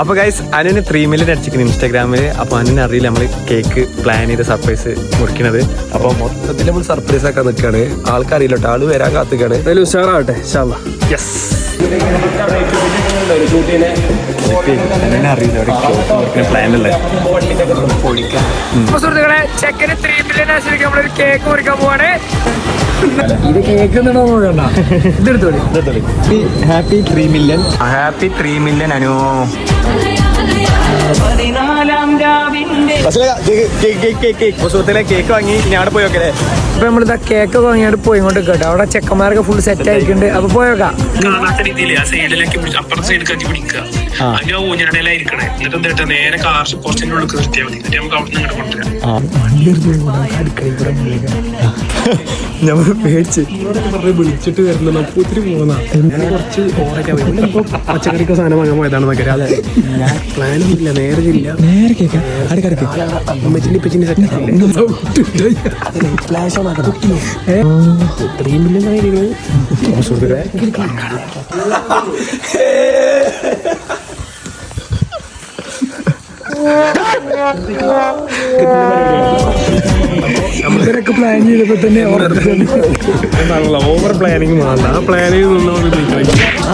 അപ്പൊ ഗൈസ് അനുവിന് three million അടിച്ചിരിക്കുന്നു ഇൻസ്റ്റാഗ്രാമിൽ. അപ്പൊ അനുവിന് അറിയില്ല നമ്മൾ കേക്ക് പ്ലാൻ ചെയ്ത് സർപ്രൈസ് മുറിക്കണത്. അപ്പൊ മൊത്തത്തിൽ നമ്മൾ സർപ്രൈസ് ആക്കാൻ നിൽക്കാണ് ആൾക്കറിയില്ല കേട്ടോ ആൾ വരാൻ കാത്തുക്കാണ്. എന്തായാലും ഉഷാറാവട്ടെ യെസ് സുഹൃത്തുക്കളെ ചെക്കന് ത്രീ മില്യൺ ആശ്രയിക്കാൻ നമ്മളൊരു കേക്ക് മുറിക്കാൻ പോവാണ്. ഇത് നോക്കണ്ട ഇതെടുത്തോളി happy three million happy three million Anu സുഹൃത്തിലെ cake വാങ്ങി ഞാൻ അവിടെ അപ്പൊ നമ്മളിതാ കേക്ക് വാങ്ങിയാണ്ട് പോയി ഇങ്ങോട്ട് കേട്ടോ അവിടെ ചെക്കന്മാരൊക്കെ ഫുൾ സെറ്റ് ആയിട്ടുണ്ട് അപ്പൊ പോയോക്കാം അപ്പുറത്തെ സൈഡ് കത്തി പിടിക്കുക നേരെ കാർ നമുക്ക് അവിടെ നമ്മൾ പേടിച്ച്. വിളിച്ചിട്ട് വരുന്ന അപ്പൊ ഒത്തിരി പോകുന്ന ഞാൻ കുറച്ച് പച്ചക്കറിക്ക് സാധനം വാങ്ങാൻ പോയതാണെന്നൊക്കെ ഞാൻ പ്ലാനും ഇല്ല നേരെ ഇല്ല നേരെ കേൾക്കാം. അമ്മച്ചിന്റെ ഇപ്പച്ചിന്റെ ഇത്രയും മില്യൺ ആയിരിക്കുന്നത് സുഹൃത്തുക്കളെ. ഇവരൊക്കെ പ്ലാൻ ചെയ്തപ്പോ തന്നെ ഓവർ പ്ലാനിങ് വേണ്ട ആ പ്ലാനിൽ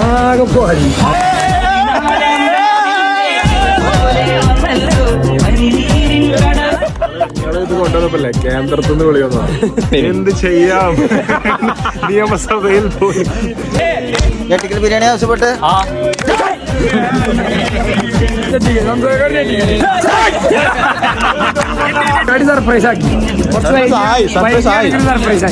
ആകെ പോയി. ഇത് കൊണ്ടുവന്നപ്പോല്ലേ? കേന്ദ്രത്തിൽ നിന്ന് വിളി എന്ത് ചെയ്യാം? നിയമസഭയിൽ പോയി. ബിരിയാണി ആവശ്യപ്പെട്ട്? സർപ്രൈസ് ആക്കി. കുറച്ച് Surprise